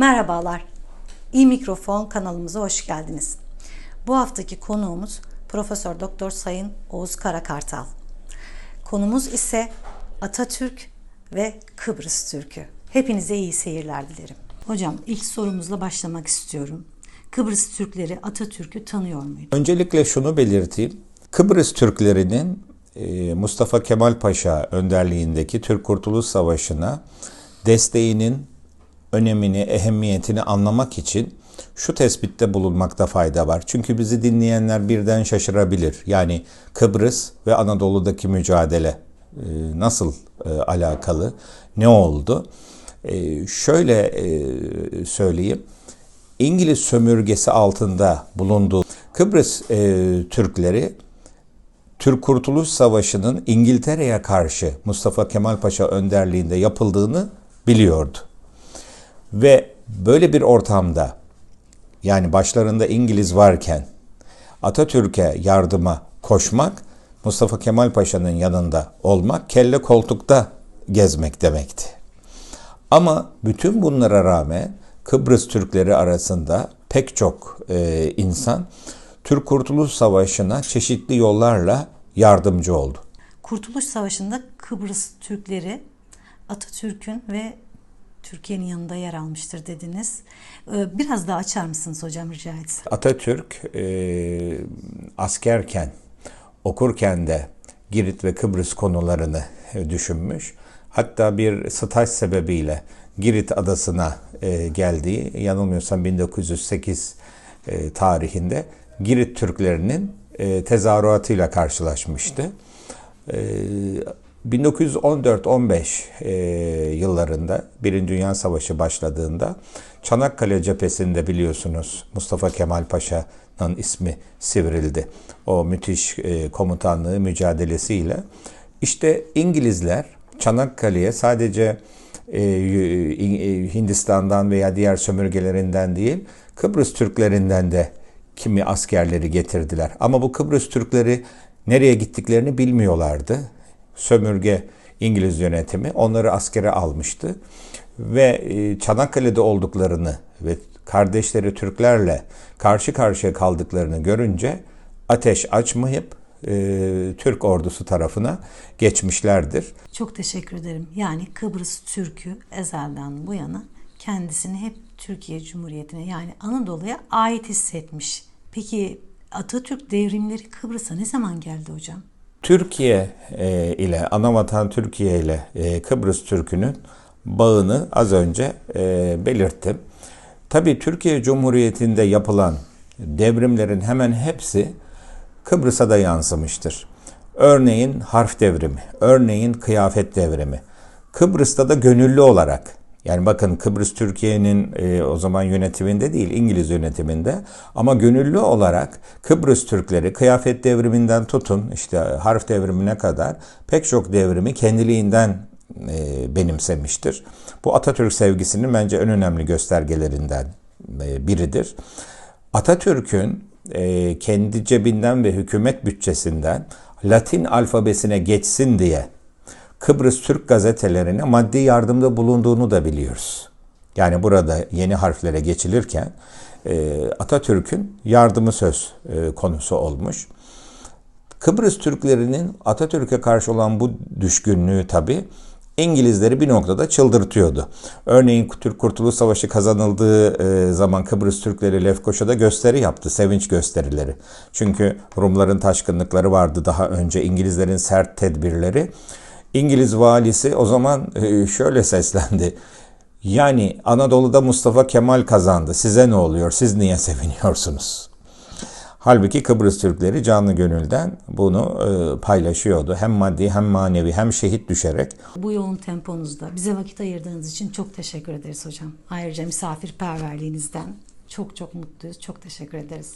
Merhabalar. İyi Mikrofon kanalımıza hoş geldiniz. Bu haftaki konuğumuz Profesör Doktor Sayın Oğuz Karakartal. Konumuz ise Atatürk ve Kıbrıs Türkü. Hepinize iyi seyirler dilerim. Hocam ilk sorumuzla başlamak istiyorum. Kıbrıs Türkleri Atatürk'ü tanıyor muydu? Öncelikle şunu belirteyim. Kıbrıs Türklerinin e, Mustafa Kemal Paşa önderliğindeki Türk Kurtuluş Savaşı'na desteğinin önemini, ehemmiyetini anlamak için şu tespitte bulunmakta fayda var. Çünkü bizi dinleyenler birden şaşırabilir. Yani Kıbrıs ve Anadolu'daki mücadele e, nasıl e, alakalı, ne oldu? E, şöyle söyleyeyim. İngiliz sömürgesi altında bulunduğu Kıbrıs Türkleri Türk Kurtuluş Savaşı'nın İngiltere'ye karşı Mustafa Kemal Paşa önderliğinde yapıldığını biliyordu. Ve böyle bir ortamda yani başlarında İngiliz varken Atatürk'e yardıma koşmak Mustafa Kemal Paşa'nın yanında olmak kelle koltukta gezmek demekti. Ama bütün bunlara rağmen Kıbrıs Türkleri arasında pek çok e, insan Türk Kurtuluş Savaşı'na çeşitli yollarla yardımcı oldu. Kurtuluş Savaşı'nda Kıbrıs Türkleri Atatürk'ün ve Türkiye'nin yanında yer almıştır dediniz. Ee, Biraz daha açar mısınız hocam rica etsem? Atatürk e, askerken, okurken de Girit ve Kıbrıs konularını e, düşünmüş. Hatta bir staj sebebiyle Girit adasına e, geldiği, yanılmıyorsam 1908 e, tarihinde Girit Türklerinin e, tezahüratıyla karşılaşmıştı. E, 1914-15 e, yıllarında Birinci Dünya Savaşı başladığında Çanakkale cephesinde biliyorsunuz Mustafa Kemal Paşa'nın ismi sivrildi. O müthiş e, komutanlığı mücadelesiyle. İşte İngilizler Çanakkale'ye sadece e, e, Hindistan'dan veya diğer sömürgelerinden değil Kıbrıs Türklerinden de kimi askerleri getirdiler. Ama bu Kıbrıs Türkleri nereye gittiklerini bilmiyorlardı sömürge İngiliz yönetimi onları askere almıştı ve e, Çanakkale'de olduklarını ve kardeşleri Türklerle karşı karşıya kaldıklarını görünce ateş açmayıp e, Türk ordusu tarafına geçmişlerdir. Çok teşekkür ederim. Yani Kıbrıs Türk'ü ezelden bu yana kendisini hep Türkiye Cumhuriyeti'ne yani Anadolu'ya ait hissetmiş. Peki Atatürk devrimleri Kıbrıs'a ne zaman geldi hocam? Türkiye e, ile anavatan Türkiye ile e, Kıbrıs Türk'ünün bağını az önce e, belirttim. Tabii Türkiye Cumhuriyeti'nde yapılan devrimlerin hemen hepsi Kıbrıs'a da yansımıştır. Örneğin harf devrimi, örneğin kıyafet devrimi. Kıbrıs'ta da gönüllü olarak yani bakın Kıbrıs Türkiye'nin e, o zaman yönetiminde değil İngiliz yönetiminde ama gönüllü olarak Kıbrıs Türkleri kıyafet devriminden tutun işte harf devrimine kadar pek çok devrimi kendiliğinden e, benimsemiştir. Bu Atatürk sevgisinin bence en önemli göstergelerinden e, biridir. Atatürk'ün e, kendi cebinden ve hükümet bütçesinden Latin alfabesine geçsin diye Kıbrıs Türk gazetelerine maddi yardımda bulunduğunu da biliyoruz. Yani burada yeni harflere geçilirken e, Atatürk'ün yardımı söz e, konusu olmuş. Kıbrıs Türklerinin Atatürk'e karşı olan bu düşkünlüğü tabi İngilizleri bir noktada çıldırtıyordu. Örneğin Türk Kurtuluş Savaşı kazanıldığı e, zaman Kıbrıs Türkleri Lefkoşa'da gösteri yaptı, sevinç gösterileri. Çünkü Rumların taşkınlıkları vardı daha önce, İngilizlerin sert tedbirleri. İngiliz valisi o zaman e, şöyle seslendi. Yani Anadolu'da Mustafa Kemal kazandı. Size ne oluyor? Siz niye seviniyorsunuz? Halbuki Kıbrıs Türkleri canlı gönülden bunu e, paylaşıyordu. Hem maddi hem manevi hem şehit düşerek. Bu yoğun temponuzda bize vakit ayırdığınız için çok teşekkür ederiz hocam. Ayrıca misafirperverliğinizden çok çok mutluyuz. Çok teşekkür ederiz.